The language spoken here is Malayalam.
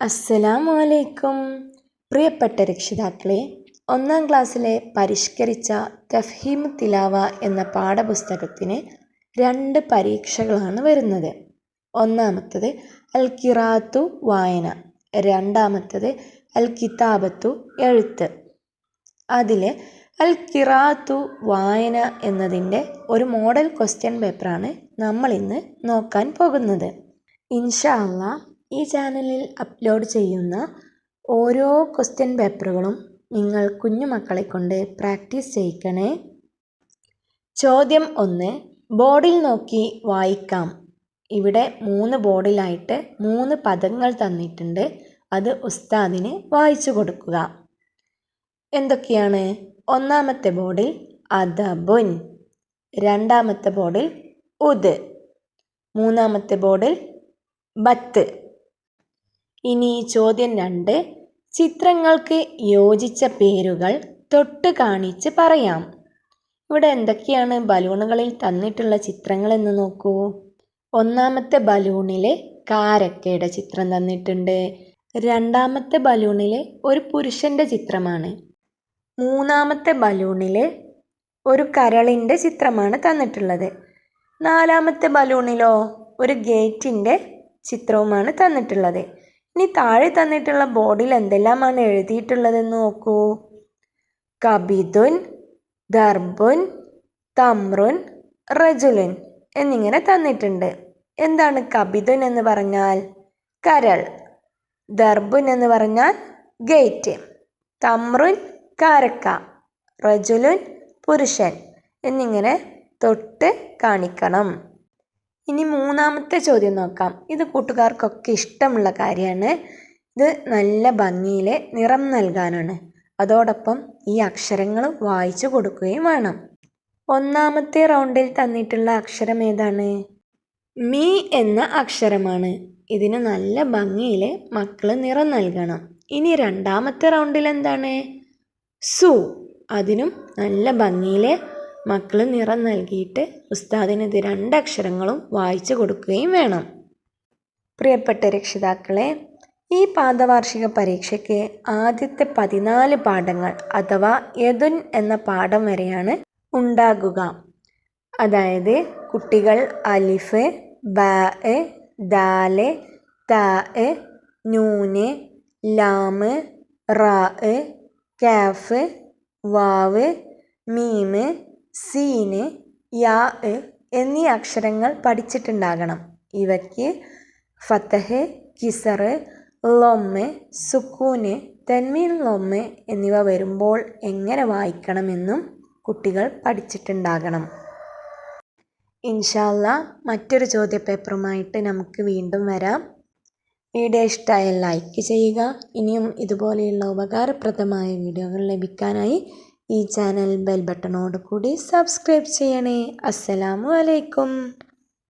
അസ്സലാമു അലൈക്കും പ്രിയപ്പെട്ട രക്ഷിതാക്കളെ ഒന്നാം ക്ലാസ്സിലെ പരിഷ്കരിച്ച തഫ്ഹീം തിലാവ എന്ന പാഠപുസ്തകത്തിന് രണ്ട് പരീക്ഷകളാണ് വരുന്നത്. ഒന്നാമത്തത് അൽ കിറാത്തു വായന രണ്ടാമത്തത് അൽ കിതാബത്തു എഴുത്ത്. അതിൽ അൽ കിറാത്തു വായന എന്നതിന്റെ ഒരു മോഡൽ ക്വസ്റ്റ്യൻ പേപ്പറാണ് നമ്മളിന്ന് നോക്കാൻ പോകുന്നത്. ഇൻഷാ അള്ളാ ഈ ചാനലിൽ അപ്ലോഡ് ചെയ്യുന്ന ഓരോ ക്വസ്റ്റ്യൻ പേപ്പറുകളും നിങ്ങൾ കുഞ്ഞുമക്കളെ കൊണ്ട് പ്രാക്ടീസ് ചെയ്യിക്കണേ. ചോദ്യം ഒന്ന് ബോർഡിൽ നോക്കി വായിക്കാം. ഇവിടെ മൂന്ന് ബോർഡിലായിട്ട് മൂന്ന് പദങ്ങൾ തന്നിട്ടുണ്ട്. അത് ഉസ്താദിന് വായിച്ചു കൊടുക്കുക. എന്തൊക്കെയാണ്? ഒന്നാമത്തെ ബോർഡിൽ അദബുൻ രണ്ടാമത്തെ ബോർഡിൽ ഉദ് മൂന്നാമത്തെ ബോർഡിൽ ബത്ത്. ഇനി ചോദ്യം രണ്ട്. ചിത്രങ്ങൾക്ക് യോജിച്ച പേരുകൾ തൊട്ട് കാണിച്ച് പറയാം. ഇവിടെ എന്തൊക്കെയാണ് ബലൂണുകളിൽ തന്നിട്ടുള്ള ചിത്രങ്ങൾ എന്ന് നോക്കൂ. ഒന്നാമത്തെ ബലൂണിലെ കാരക്കയുടെ ചിത്രം തന്നിട്ടുണ്ട്. രണ്ടാമത്തെ ബലൂണിലെ ഒരു പുരുഷന്റെ ചിത്രമാണ്. മൂന്നാമത്തെ ബലൂണിലെ ഒരു കരളിന്റെ ചിത്രമാണ് തന്നിട്ടുള്ളത്. നാലാമത്തെ ബലൂണിലോ ഒരു ഗേറ്റിന്റെ ചിത്രവുമാണ് തന്നിട്ടുള്ളത്. ഇനി താഴെ തന്നിട്ടുള്ള ബോർഡിൽ എന്തെല്ലാമാണ് എഴുതിയിട്ടുള്ളതെന്ന് നോക്കൂ. കബിതുൻ ദർബുൻ തമ്രുൻ റജുലുൻ എന്നിങ്ങനെ തന്നിട്ടുണ്ട്. എന്താണ് കബിതുൻ എന്ന് പറഞ്ഞാൽ? കരൾ. ദർബുൻ എന്ന് പറഞ്ഞാൽ ഗേറ്റ്. തമ്രുൻ കാരക്ക. റജുലുൻ പുരുഷൻ. എന്നിങ്ങനെ തൊട്ട് കാണിക്കണം. ഇനി മൂന്നാമത്തെ ചോദ്യം നോക്കാം. ഇത് കൂട്ടുകാർക്കൊക്കെ ഇഷ്ടമുള്ള കാര്യമാണ്. ഇത് നല്ല ഭംഗിയിൽ നിറം നൽകാനാണ്. അതോടൊപ്പം ഈ അക്ഷരങ്ങൾ വായിച്ചു കൊടുക്കുകയും വേണം. ഒന്നാമത്തെ റൗണ്ടിൽ തന്നിട്ടുള്ള അക്ഷരം ഏതാണ്? മീ എന്ന അക്ഷരമാണ്. ഇതിന് നല്ല ഭംഗിയിൽ മക്കൾ നിറം നൽകണം. ഇനി രണ്ടാമത്തെ റൗണ്ടിൽ എന്താണ്? സു. അതിനും നല്ല ഭംഗിയിൽ മക്കൾ നിറം നൽകിയിട്ട് ഉസ്താദിന് ഇത് രണ്ടക്ഷരങ്ങളും വായിച്ചു കൊടുക്കുകയും വേണം. പ്രിയപ്പെട്ട രക്ഷിതാക്കളെ ഈ പാദവാർഷിക പരീക്ഷയ്ക്ക് ആദ്യത്തെ പതിനാല് പാഠങ്ങൾ അഥവാ യദുൻ എന്ന പാഠം വരെയാണ് ഉണ്ടാകുക. അതായത് കുട്ടികൾ അലിഫ് ബ ദാൽ ത നൂന് ലാമ് റാ കാഫ് വാവ് മീമ് സീന് യാ എന്നീ അക്ഷരങ്ങൾ പഠിച്ചിട്ടുണ്ടാകണം. ഇവയ്ക്ക് ഫത്തഹ് കിസറ് ലൊമ്മ് സുക്കൂന് തെന്മീൻ ലൊമ്മ് എന്നിവ വരുമ്പോൾ എങ്ങനെ വായിക്കണമെന്നും കുട്ടികൾ പഠിച്ചിട്ടുണ്ടാകണം. ഇൻഷാല്ല മറ്റൊരു ചോദ്യപേപ്പറുമായിട്ട് നമുക്ക് വീണ്ടും വരാം. വീഡിയോ ഇഷ്ടമായാൽ ലൈക്ക് ചെയ്യുക. ഇനിയും ഇതുപോലെയുള്ള ഉപകാരപ്രദമായ വീഡിയോകൾ ലഭിക്കാനായി ഈ ചാനൽ ബെൽ ബട്ടണോട് കൂടി സബ്സ്ക്രൈബ് ചെയ്യണേ. അസ്സലാമു അലൈക്കും.